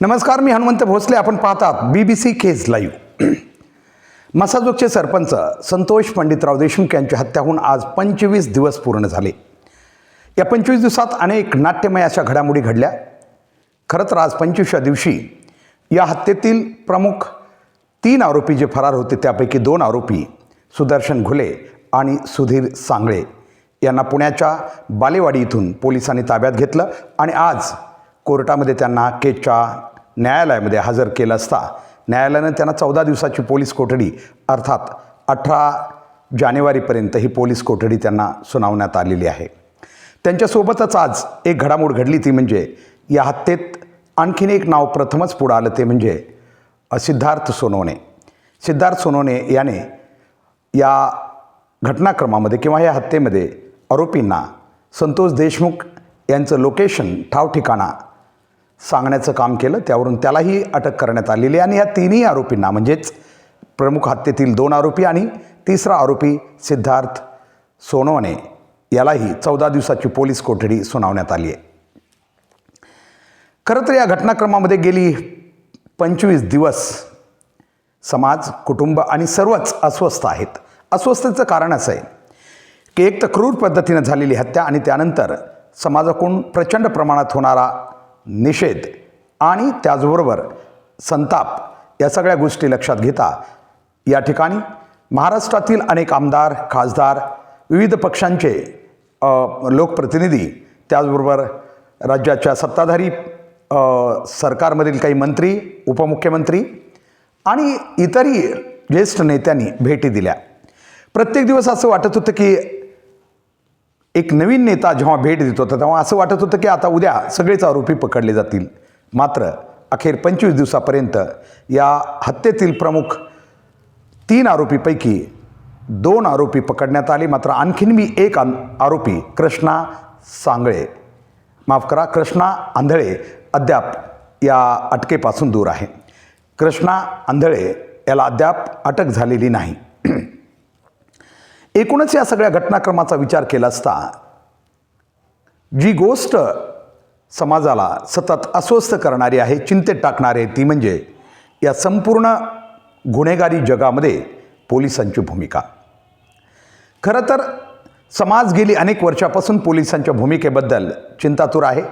नमस्कार मी हनुमंत भोसले. आपण पाहतात B B C case live मसाजोगचे सरपंच संतोष पंडितराव देशमुख यांची हत्या होऊन आज पंचवीस दिवस पूर्ण झाले. या पंचवीस दिवसात अनेक नाट्यमय अशा घडामोडी घडल्या. खरं तर आज पंचवीसच्या दिवशी या हत्येतील प्रमुख तीन आरोपी जे फरार होते त्यापैकी दोन आरोपी सुदर्शन घुले आणि सुधीर सांगळे यांना पुण्याच्या बालेवाडी इथून पोलिसांनी ताब्यात घेतलं आणि आज कोर्टामध्ये त्यांना केचा न्यायालयामध्ये हजर केलं असता. न्यायालयानं त्यांना चौदा दिवसाची पोलीस कोठडी अर्थात अठरा जानेवारीपर्यंत ही पोलीस कोठडी त्यांना सुनावण्यात आलेली आहे. त्यांच्यासोबतच आज एक घडामोड घडली ती म्हणजे या हत्येत आणखीन एक नाव प्रथमच पुढं आलं ते म्हणजे सिद्धार्थ सोनवणे. सिद्धार्थ सोनवणे याने या घटनाक्रमामध्ये किंवा या हत्येमध्ये आरोपींना संतोष देशमुख यांचं लोकेशन ठाव ठिकाणा सांगण्याचं काम केलं त्यावरून त्यालाही अटक करण्यात आलेली आहे. आणि या तिन्ही आरोपींना म्हणजेच प्रमुख हत्येतील दोन आरोपी आणि तिसरा आरोपी सिद्धार्थ सोनवणे यालाही चौदा दिवसाची पोलीस कोठडी सुनावण्यात आली आहे. खरं तर या घटनाक्रमामध्ये गेली पंचवीस दिवस समाज कुटुंब आणि सर्वच अस्वस्थ आहेत. अस्वस्थतेचं कारण असं आहे की एक तर क्रूर पद्धतीनं झालेली हत्या आणि त्यानंतर समाजाकडून प्रचंड प्रमाणात होणारा निषेध आणि त्याचबरोबर संताप या सगळ्या गोष्टी लक्षात घेता या ठिकाणी महाराष्ट्रातील अनेक आमदार खासदार विविध पक्षांचे लोकप्रतिनिधी त्याचबरोबर राज्याच्या सत्ताधारी सरकारमधील काही मंत्री उपमुख्यमंत्री आणि इतरही ज्येष्ठ नेत्यांनी भेटी दिल्या. प्रत्येक दिवस असं वाटत होतं की एक नवीन नेता जेव्हा भेट देत होता तेव्हा असं वाटत होतं की आता उद्या सगळेच आरोपी पकडले जातील. मात्र अखेर पंचवीस दिवसापर्यंत या हत्येतील प्रमुख तीन आरोपीपैकी दोन आरोपी पकडण्यात आले. मात्र आणखीन मी एक आन- आरोपी कृष्णा सांगळे. माफ करा कृष्णा आंधळे अद्याप या अटकेपासून दूर आहे. कृष्णा आंधळे याला अद्याप अटक झालेली नाही. एकूणच या सगळ्या घटनाक्रमाचा विचार केला असता जी गोष्ट समाजाला सतत अस्वस्थ करणारी आहे चिंतेत टाकणारी आहे ती म्हणजे या संपूर्ण गुन्हेगारी जगामध्ये पोलिसांची भूमिका. खरं तर समाज गेली अनेक वर्षापासून पोलिसांच्या भूमिकेबद्दल चिंतातूर आहे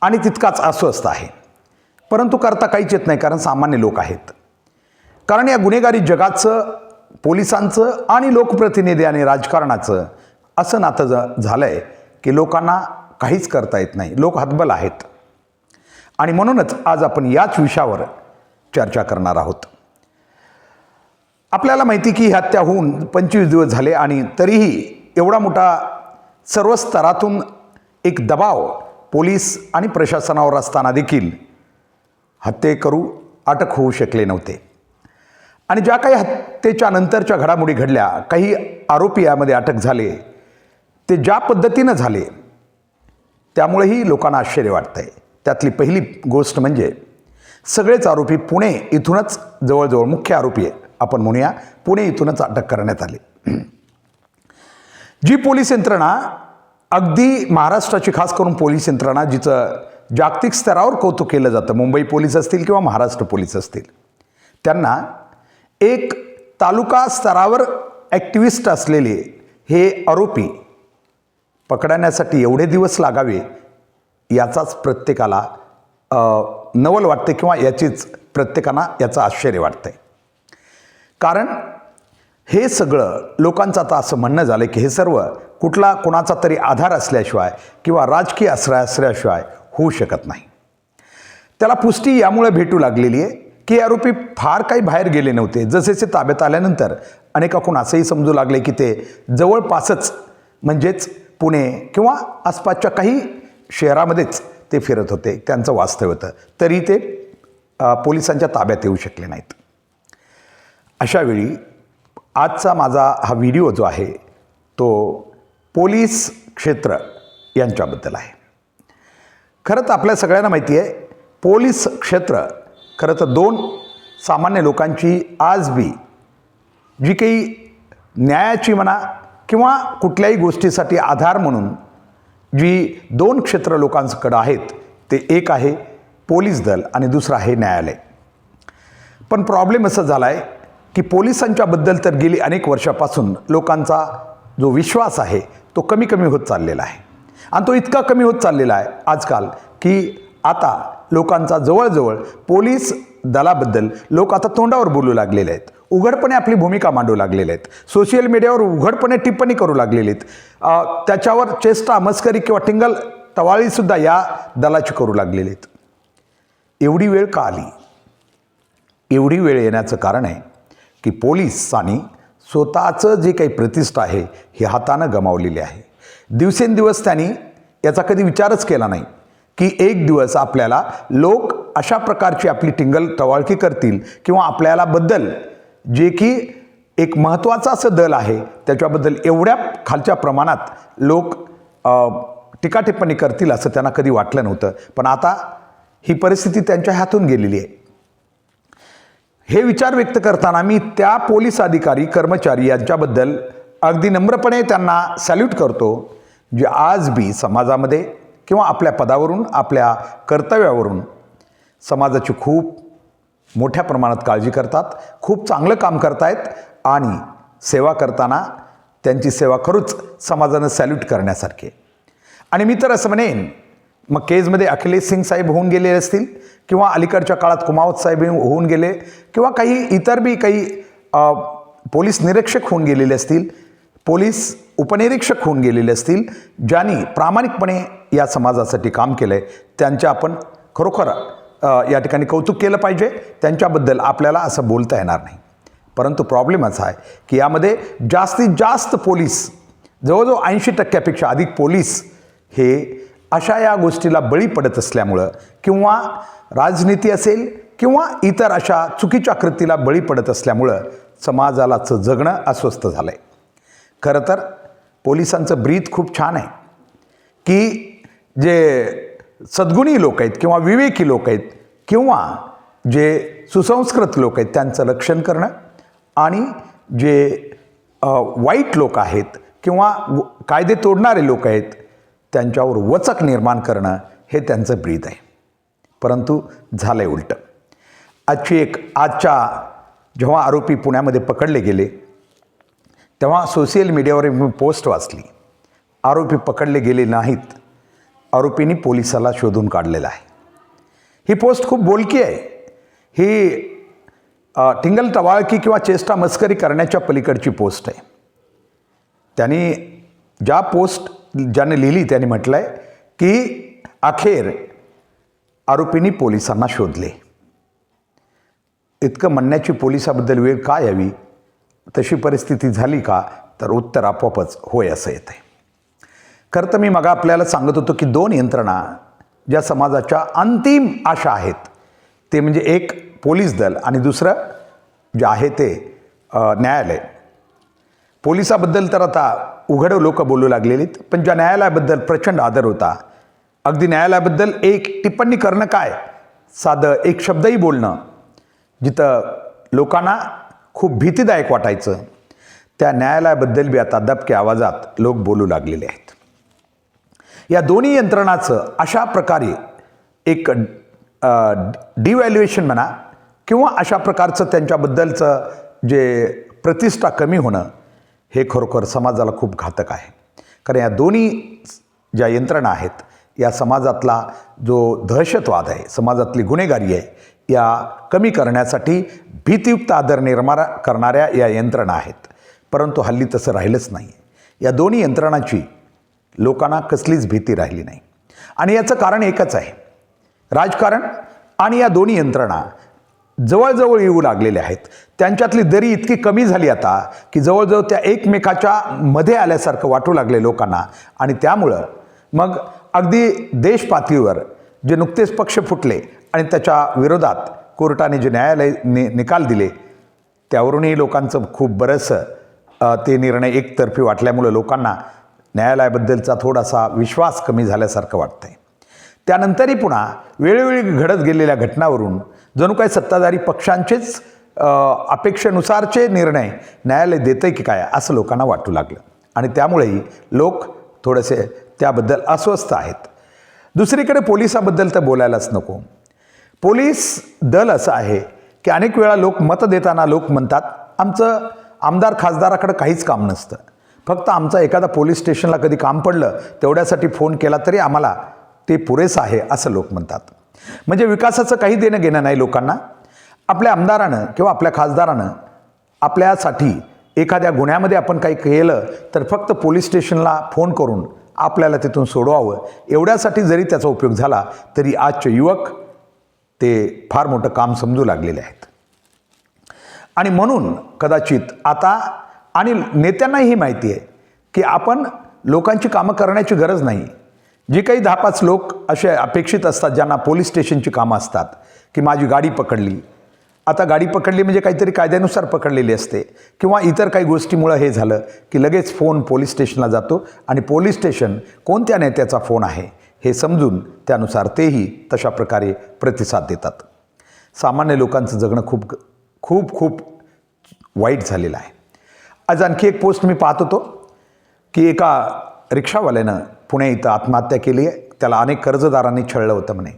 आणि तितकाच अस्वस्थ आहे. परंतु करता काहीच येत नाही कारण सामान्य लोक आहेत. कारण या गुन्हेगारी जगाचं पोलिसांचं आणि लोकप्रतिनिधी आणि राजकारणाचं असं नातं ज झालं आहे की लोकांना काहीच करता येत नाही. लोक हतबल आहेत. आणि म्हणूनच आज आपण याच विषयावर चर्चा करणार आहोत. आपल्याला माहिती की ही हत्या होऊन पंचवीस दिवस झाले आणि तरीही एवढा मोठा सर्व स्तरातून एक दबाव पोलीस आणि प्रशासनावर असताना देखील हत्ये करू अटक होऊ शकले नव्हते. आणि ज्या काही हत्येच्या नंतरच्या घडामोडी घडल्या काही आरोपी यामध्ये अटक झाले ते ज्या पद्धतीनं झाले त्यामुळेही लोकांना आश्चर्य वाटतं आहे त्यातली पहिली गोष्ट म्हणजे सगळेच आरोपी पुणे इथूनच जवळजवळ मुख्य आरोपी आहे. आपण म्हणूया पुणे इथूनच अटक करण्यात आले. जी पोलीस यंत्रणा अगदी महाराष्ट्राची खास करून पोलीस यंत्रणा जिचं जागतिक स्तरावर कौतुक केलं जातं मुंबई पोलीस असतील किंवा महाराष्ट्र पोलीस असतील त्यांना एक तालुका स्तरावर ॲक्टिव्हिस्ट असलेले हे आरोपी पकडण्यासाठी एवढे दिवस लागावे याचाच प्रत्येकाला नवल वाटते किंवा याचीच प्रत्येकांना याचं आश्चर्य वाटतं आहे कारण हे सगळं लोकांचं आता असं म्हणणं झालं की हे सर्व कुठला कुणाचा तरी आधार असल्याशिवाय किंवा राजकीय असल्या असल्याशिवाय होऊ शकत नाही. त्याला पुष्टी यामुळे भेटू लागलेली आहे. की आरोपी फार काही बाहेर गेले नव्हते. जसेसे ताब्यात आल्यानंतर अनेकाकडून असंही समजू लागले की ते जवळपासच म्हणजेच पुणे किंवा आसपासच्या काही शहरामध्येच ते फिरत होते. त्यांचं वास्तव्य होतं. तरी ते पोलिसांच्या ताब्यात येऊ शकले नाहीत. अशावेळी आजचा माझा हा व्हिडिओ जो आहे तो पोलीस क्षेत्र यांच्याबद्दल आहे. खरं तर आपल्या सगळ्यांना माहिती आहे पोलीस क्षेत्र खरं तर दोन सामान्य लोकांची आज बी जी काही न्यायाची म्हणा किंवा कुठल्याही गोष्टीसाठी आधार म्हणून जी दोन क्षेत्र लोकांकडं आहेत ते एक आहे पोलीस दल आणि दुसरं आहे न्यायालय. पण प्रॉब्लेम असं झाला आहे की पोलिसांच्याबद्दल तर गेली अनेक वर्षापासून लोकांचा जो विश्वास आहे तो कमी कमी होत चाललेला आहे. आणि तो इतका कमी होत चाललेला आहे आजकाल की आता लोकांचा जवळजवळ पोलीस दलाबद्दल लोक आता तोंडावर बोलू लागलेले आहेत. उघडपणे आपली भूमिका मांडू लागलेले आहेत. सोशल मीडियावर उघडपणे टिप्पणी करू लागलेली आहेत. त्याच्यावर चेष्टा मस्करी किंवा टिंगल टवाळीसुद्धा या दलाची करू लागलेली आहेत. एवढी वेळ का आली? एवढी वेळ येण्याचं कारण आहे की पोलिसांनी स्वतःचं जे काही प्रतिष्ठा आहे हे हातानं गमावलेली आहे. दिवसेंदिवस त्यांनी याचा कधी विचारच केला नाही. की एक दिवस आपल्याला लोक अशा प्रकारची आपली टिंगल टवाळकी करतील किंवा आपल्याला बद्दल जे की एक महत्त्वाचं असं दल आहे त्याच्याबद्दल एवढ्या खालच्या प्रमाणात लोक अ, टीकाटिप्पणी करतील असं त्यांना कधी वाटलं नव्हतं. पण आता ही परिस्थिती त्यांच्या हातून गेलेली आहे. हे विचार व्यक्त करताना मी त्या पोलीस अधिकारी कर्मचारी यांच्याबद्दल अगदी नम्रपणे त्यांना सॅल्यूट करतो जे आज बी समाजामध्ये किंवा आपल्या पदावरून आपल्या कर्तव्यावरून. समाजाची खूप मोठ्या प्रमाणात काळजी करतात खूप चांगलं काम करतायत आणि सेवा करताना त्यांची सेवा खरूच समाजानं सॅल्यूट करण्यासारखी आणि मी तर असं म्हणेन मग केजमध्ये अखिलेश सिंग साहेब होऊन गेले असतील किंवा अलीकडच्या काळात कुमावत साहेब होऊन गेले किंवा काही इतर बी काही पोलीस निरीक्षक होऊन गेलेले असतील पोलीस उपनिरीक्षक होऊन गेलेले असतील ज्यांनी प्रामाणिकपणे या समाजासाठी काम केलं आहे त्यांच्या आपण खरोखर या ठिकाणी कौतुक केलं पाहिजे. त्यांच्याबद्दल आपल्याला असं बोलता येणार नाही. परंतु प्रॉब्लेम असा आहे की यामध्ये जास्तीत जास्त पोलीस जवळजवळ ऐंशी टक्क्यापेक्षा अधिक पोलीस हे अशा या गोष्टीला बळी पडत असल्यामुळं किंवा राजनीती असेल किंवा इतर अशा चुकीच्या कृतीला बळी पडत असल्यामुळं समाजालाचं जगणं अस्वस्थ झालं आहे खरं तर पोलिसांचं ब्रीथ खूप छान आहे. की जे सद्गुणी लोक आहेत किंवा विवेकी लोक आहेत किंवा जे सुसंस्कृत लोक आहेत त्यांचं रक्षण करणं आणि जे वाईट लोक आहेत किंवा व- कायदे तोडणारे लोक आहेत त्यांच्यावर वचक निर्माण करणं हे त्यांचं ब्रीद आहे. परंतु झालं आहे उलटं. आजची एक आजच्या जेव्हा आरोपी पुण्यामध्ये पकडले गेले तेव्हा सोशल मीडियावर मी पोस्ट वाचली. आरोपी पकडले गेले नाहीत. आरोपींनी पोलिसाला शोधून काढलेला आहे. ही पोस्ट खूप बोलकी आहे. ही टिंगल टवाळकी किंवा चेष्टा मस्करी करण्याच्या पलीकडची पोस्ट आहे. त्यांनी ज्या पोस्ट ज्याने लिहिली त्याने म्हटलं आहे की अखेर आरोपींनी पोलिसांना शोधले. इतकं म्हणण्याची पोलिसाबद्दल वेळ काय यावी? तशी परिस्थिती झाली का तर उत्तर आपोआपच होय असं येतं आहे खरं तर मी मग आपल्याला सांगत होतो की दोन यंत्रणा ज्या समाजाच्या अंतिम आशा आहेत ते म्हणजे एक पोलीस दल आणि दुसरं जे आहे ते न्यायालय. पोलिसाबद्दल तर आता उघड लोक बोलू लागलेलीत पण ज्या न्यायालयाबद्दल प्रचंड आदर होता अगदी न्यायालयाबद्दल एक टिप्पणी करणं काय? साधं एक शब्दही बोलणं जिथं लोकांना खूप भीतीदायक वाटायचं. त्या न्यायालयाबद्दल बी आता दबक्या आवाजात लोक बोलू लागलेले आहेत. या दोन्ही यंत्रणाचं अशा प्रकारे एक डिव्हॅल्युएशन म्हणा किंवा अशा प्रकारचं त्यांच्याबद्दलचं जे प्रतिष्ठा कमी होणं हे खरोखर समाजाला खूप घातक आहे. कारण या दोन्ही ज्या यंत्रणा आहेत या समाजातला जो दहशतवाद आहे समाजातली गुन्हेगारी आहे या कमी करण्यासाठी भीतीयुक्त आदर निर्माण करणाऱ्या या यंत्रणा आहेत. परंतु हल्ली तसं राहिलंच नाही. या दोन्ही यंत्रणाची लोकांना कसलीच भीती राहिली नाही. आणि याचं कारण एकच आहे. राजकारण आणि या दोन्ही यंत्रणा जवळजवळ येऊ लागलेल्या आहेत. त्यांच्यातली दरी इतकी कमी झाली आता की जवळजवळ त्या एकमेकाच्या मध्ये आल्यासारखं वाटू लागले लोकांना. आणि त्यामुळं मग अगदी देशपातळीवर जे नुकतेच पक्ष फुटले आणि त्याच्या विरोधात कोर्टाने जे न्यायालय नि निकाल दिले त्यावरूनही लोकांचं खूप बरंचसं ते निर्णय एकतर्फी वाटल्यामुळं लोकांना न्यायालयाबद्दलचा थोडासा विश्वास कमी झाल्यासारखं वाटतं आहे त्यानंतरही पुन्हा वेळोवेळी घडत गेलेल्या घटनावरून जणू काही सत्ताधारी पक्षांचेच अपेक्षेनुसारचे निर्णय न्यायालय देतं की काय असं लोकांना वाटू लागलं. आणि त्यामुळेही लोक थोडेसे त्याबद्दल अस्वस्थ आहेत. दुसरीकडे पोलिसाबद्दल तर बोलायलाच नको. पोलीस दल असं आहे की अनेक वेळा लोक मतं देताना लोक म्हणतात आमचं आमदार खासदाराकडं काहीच काम नसतं. फक्त आमचा एखादा पोलीस स्टेशनला कधी काम पडलं तेवढ्यासाठी फोन केला तरी आम्हाला ते पुरेसं आहे असं लोक म्हणतात. म्हणजे विकासाचं काही देणं घेणं नाही लोकांना. आपल्या आमदारानं किंवा आपल्या खासदारानं आपल्यासाठी एखाद्या गुन्ह्यामध्ये आपण काही केलं तर फक्त पोलीस स्टेशनला फोन करून आपल्याला तिथून सोडवावं. एवढ्यासाठी जरी त्याचा उपयोग झाला तरी आजचे युवक ते फार मोठं काम समजू लागलेले आहेत. आणि म्हणून कदाचित आता आणि नेत्यांनाही माहिती आहे की आपण लोकांची कामं करण्याची गरज नाही. जी काही दहा पाच लोक असे अपेक्षित असतात ज्यांना पोलीस स्टेशनची कामं असतात की माझी गाडी पकडली. आता गाडी पकडली म्हणजे काहीतरी कायद्यानुसार पकडलेली असते किंवा इतर काही गोष्टीमुळं हे झालं की लगेच फोन पोलीस स्टेशनला जातो आणि पोलीस स्टेशन कोणत्या नेत्याचा फोन आहे? हे समजून त्यानुसार तेही तशा प्रकारे प्रतिसाद देतात. सामान्य लोकांचं जगणं खूप खूप खूप वाईट झालेलं आहे. आज आणखी एक पोस्ट मी पाहत होतो की एका रिक्षावाल्यानं पुणे इथं आत्महत्या केली आहे. त्याला अनेक कर्जदारांनी छळलं होतं म्हणे.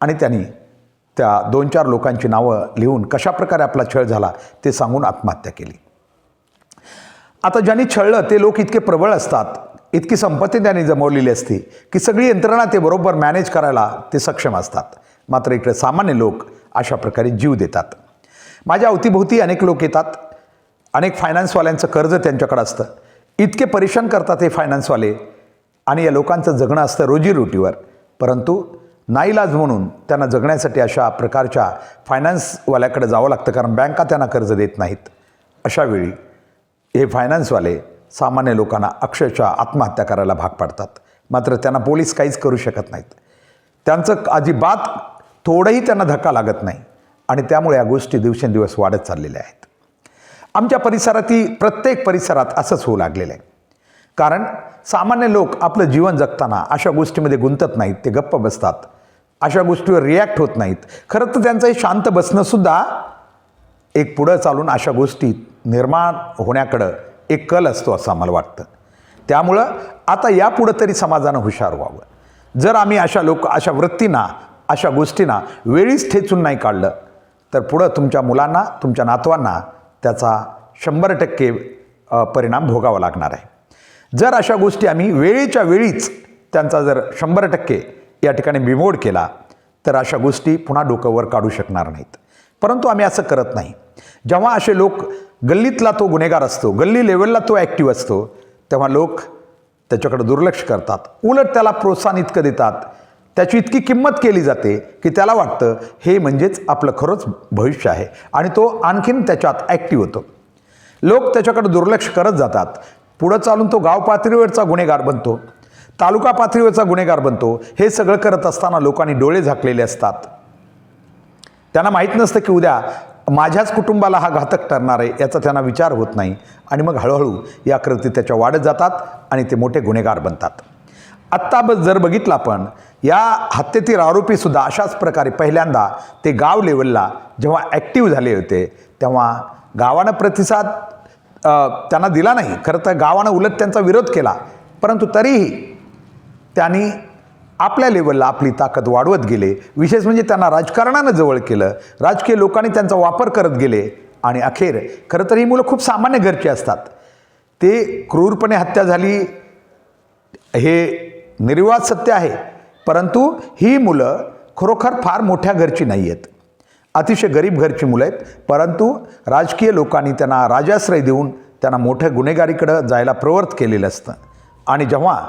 आणि त्यांनी त्या दोन चार लोकांची नावं लिहून कशाप्रकारे आपला छळ झाला ते सांगून आत्महत्या केली. आता ज्यांनी छळलं ते लोक इतके प्रबळ असतात. इतकी संपत्ती त्यांनी जमवलेली असते की सगळी यंत्रणा ते बरोबर मॅनेज करायला ते सक्षम असतात. मात्र इकडे सामान्य लोक अशा प्रकारे जीव देतात. माझ्या अवतीभोवती अनेक लोक येतात. अनेक फायनान्सवाल्यांचं कर्ज त्यांच्याकडं असतं. इतके परेशान करतात हे फायनान्सवाले आणि या लोकांचं जगणं असतं रोजीरोटीवर परंतु नाईलाज म्हणून त्यांना जगण्यासाठी अशा प्रकारच्या फायनान्सवाल्याकडे जावं लागतं कारण बँका त्यांना कर्ज देत नाहीत. अशावेळी हे फायनान्सवाले सामान्य लोकांना अक्षरशः आत्महत्या करायला भाग पाडतात. मात्र त्यांना पोलीस काहीच करू शकत नाहीत. त्यांचं अजिबात थोडंही त्यांना धक्का लागत नाही आणि त्यामुळे या गोष्टी दिवसेंदिवस वाढत चाललेल्या आहेत. आमच्या परिसरातील प्रत्येक परिसरात असंच होऊ लागलेलं आहे. कारण सामान्य लोक आपलं जीवन जगताना अशा गोष्टीमध्ये गुंतत नाहीत ते गप्प बसतात. अशा गोष्टीवर रिॲक्ट होत नाहीत. खरं तर त्यांचं हे शांत बसणंसुद्धा एक पुढं चालून अशा गोष्टी निर्माण होण्याकडं एक कल असतो असं आम्हाला वाटतं. त्यामुळं आता यापुढं तरी समाजानं हुशार व्हावं. जर आम्ही अशा लोक अशा वृत्तींना अशा गोष्टींना वेळीच ठेचून नाही काढलं तर पुढं तुमच्या मुलांना तुमच्या नातवांना त्याचा शंभर टक्के परिणाम भोगावा लागणार आहे. जर अशा गोष्टी आम्ही वेळेच्या वेळीच त्यांचा जर शंभर टक्के या ठिकाणी बिमोड केला तर अशा गोष्टी पुन्हा डोकंवर काढू शकणार नाहीत. परंतु आम्ही असं करत नाही. जेव्हा असे लोक गल्लीतला तो गुन्हेगार असतो गल्ली लेवलला तो ॲक्टिव्ह असतो तेव्हा लोक त्याच्याकडे दुर्लक्ष करतात. उलट त्याला प्रोत्साहन इतकं देतात. त्याची इतकी किंमत केली जाते की त्याला वाटतं हे म्हणजेच आपलं खरंच भविष्य आहे. आणि तो आणखीन त्याच्यात ॲक्टिव्ह होतो. लोक त्याच्याकडे दुर्लक्ष करत जातात. पुढं चालून तो गाव पातळीवरचा गुन्हेगार बनतो. तालुका पातळीवरचा गुन्हेगार बनतो. हे सगळं करत असताना लोकांनी डोळे झाकलेले असतात. त्यांना माहीत नसतं की उद्या माझ्याच कुटुंबाला हा घातक ठरणार आहे याचा त्यांना विचार होत नाही. आणि मग हळूहळू या कृती त्याच्या वाढत जातात आणि ते मोठे गुन्हेगार बनतात. आत्ता ब जर बघितलं आपण या हत्येतील आरोपीसुद्धा अशाच प्रकारे पहिल्यांदा ते गाव लेवलला जेव्हा ॲक्टिव्ह झाले होते तेव्हा गावानं प्रतिसाद त्यांना दिला नाही. खरं तर गावानं उलट त्यांचा विरोध केला. परंतु तरीही त्यांनी आपल्या लेवलला आपली ताकद वाढवत गेले. विशेष म्हणजे त्यांना राजकारणानं जवळ केलं. राजकीय लोकांनी त्यांचा वापर करत गेले. आणि अखेर खरं तर ही मुलं खूप सामान्य घरची असतात. ते क्रूरपणे हत्या झाली हे निर्विवाद सत्य आहे. परंतु ही मुलं खरोखर फार मोठ्या घरची नाही आहेत अतिशय गरीब घरची मुलं आहेत. परंतु राजकीय लोकांनी त्यांना राजाश्रय देऊन त्यांना मोठ्या गुन्हेगारीकडं जायला प्रवृत्त केलेलं असतं. आणि जेव्हा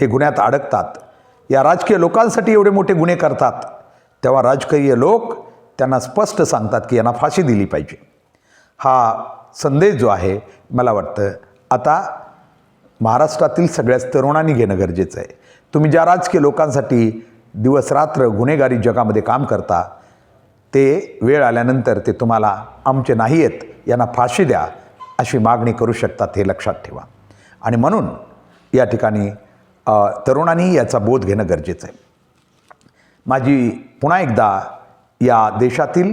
हे गुन्ह्यात अडकतात या राजकीय लोकांसाठी एवढे मोठे गुन्हे करतात. तेव्हा राजकीय लोक त्यांना स्पष्ट सांगतात की यांना फाशी दिली पाहिजे. हा संदेश जो आहे मला वाटतं आता महाराष्ट्रातील सगळ्याच तरुणांनी घेणं गरजेचं आहे. तुम्ही ज्या राजकीय लोकांसाठी दिवसरात्र गुन्हेगारी जगामध्ये काम करता ते वेळ आल्यानंतर ते तुम्हाला आमचे नाही आहेत यांना फाशी द्या अशी मागणी करू शकतात हे लक्षात ठेवा. आणि म्हणून या ठिकाणी तरुणांनी याचा बोध घेणं गरजेचं आहे. माझी पुन्हा एकदा या देशातील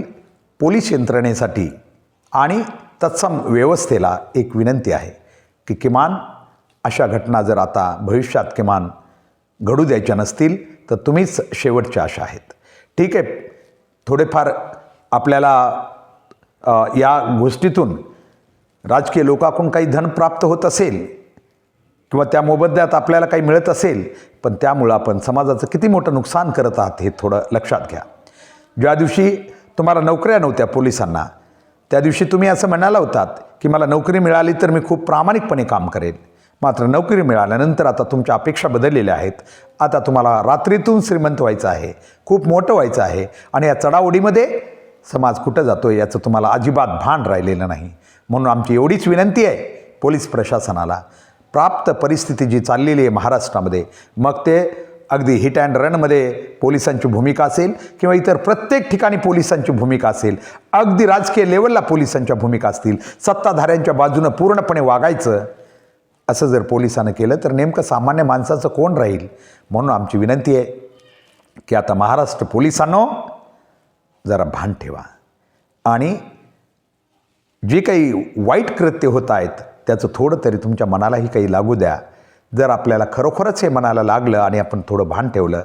पोलीस यंत्रणेसाठी आणि तत्सम व्यवस्थेला एक विनंती आहे की किमान अशा घटना जर आता भविष्यात किमान घडू द्यायच्या नसतील तर तुम्हीच शेवटच्या आशा आहेत. ठीक आहे थोडेफार आपल्याला या गोष्टीतून राजकीय लोकांकडून काही धन प्राप्त होत असेल किंवा त्या मोबदल्यात आपल्याला काही मिळत असेल पण त्यामुळं आपण समाजाचं किती मोठं नुकसान करत आहात हे थोडं लक्षात घ्या. ज्या दिवशी तुम्हाला नोकऱ्या नव्हत्या पोलिसांना त्या दिवशी तुम्ही असं म्हणाला होतात की मला नोकरी मिळाली तर मी खूप प्रामाणिकपणे काम करेन. मात्र नोकरी मिळाल्यानंतर आता तुमच्या अपेक्षा बदललेल्या आहेत. आता तुम्हाला रात्रीतून श्रीमंत व्हायचं आहे खूप मोठं व्हायचं आहे आणि या चढाओढीमध्ये समाज कुठं जातो याचं तुम्हाला अजिबात भान राहिलेलं नाही. म्हणून आमची एवढीच विनंती आहे पोलीस प्रशासनाला. प्राप्त परिस्थिती जी चाललेली आहे महाराष्ट्रामध्ये मग ते अगदी हिट अँड रनमध्ये पोलिसांची भूमिका असेल किंवा इतर प्रत्येक ठिकाणी पोलिसांची भूमिका असेल अगदी राजकीय लेवलला पोलिसांच्या भूमिका असतील सत्ताधाऱ्यांच्या बाजूनं पूर्णपणे वागायचं असं जर पोलिसानं केलं तर नेमकं सामान्य माणसाचं कोण राहील? म्हणून आमची विनंती आहे की आता महाराष्ट्र पोलिसांनो जरा भान ठेवा. आणि जे काही वाईट कृत्य होत आहेत त्याचं थोडं तरी तुमच्या मनालाही काही लागू द्या. जर आपल्याला खरोखरच हे मनाला लागलं आणि आपण थोडं भान ठेवलं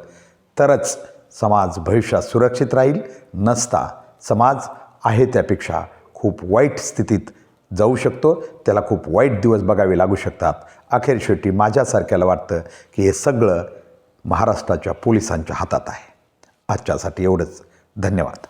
तरच समाज भविष्यात सुरक्षित राहील. नसता समाज आहे त्यापेक्षा खूप वाईट स्थितीत जाऊ शकतो. त्याला खूप वाईट दिवस बघावे लागू शकतात. अखेर शेवटी माझ्यासारख्याला वाटतं की हे सगळं महाराष्ट्राच्या पोलिसांच्या हातात आहे. आजच्यासाठी एवढंच. धन्यवाद.